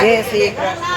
Jay Shri Krishna.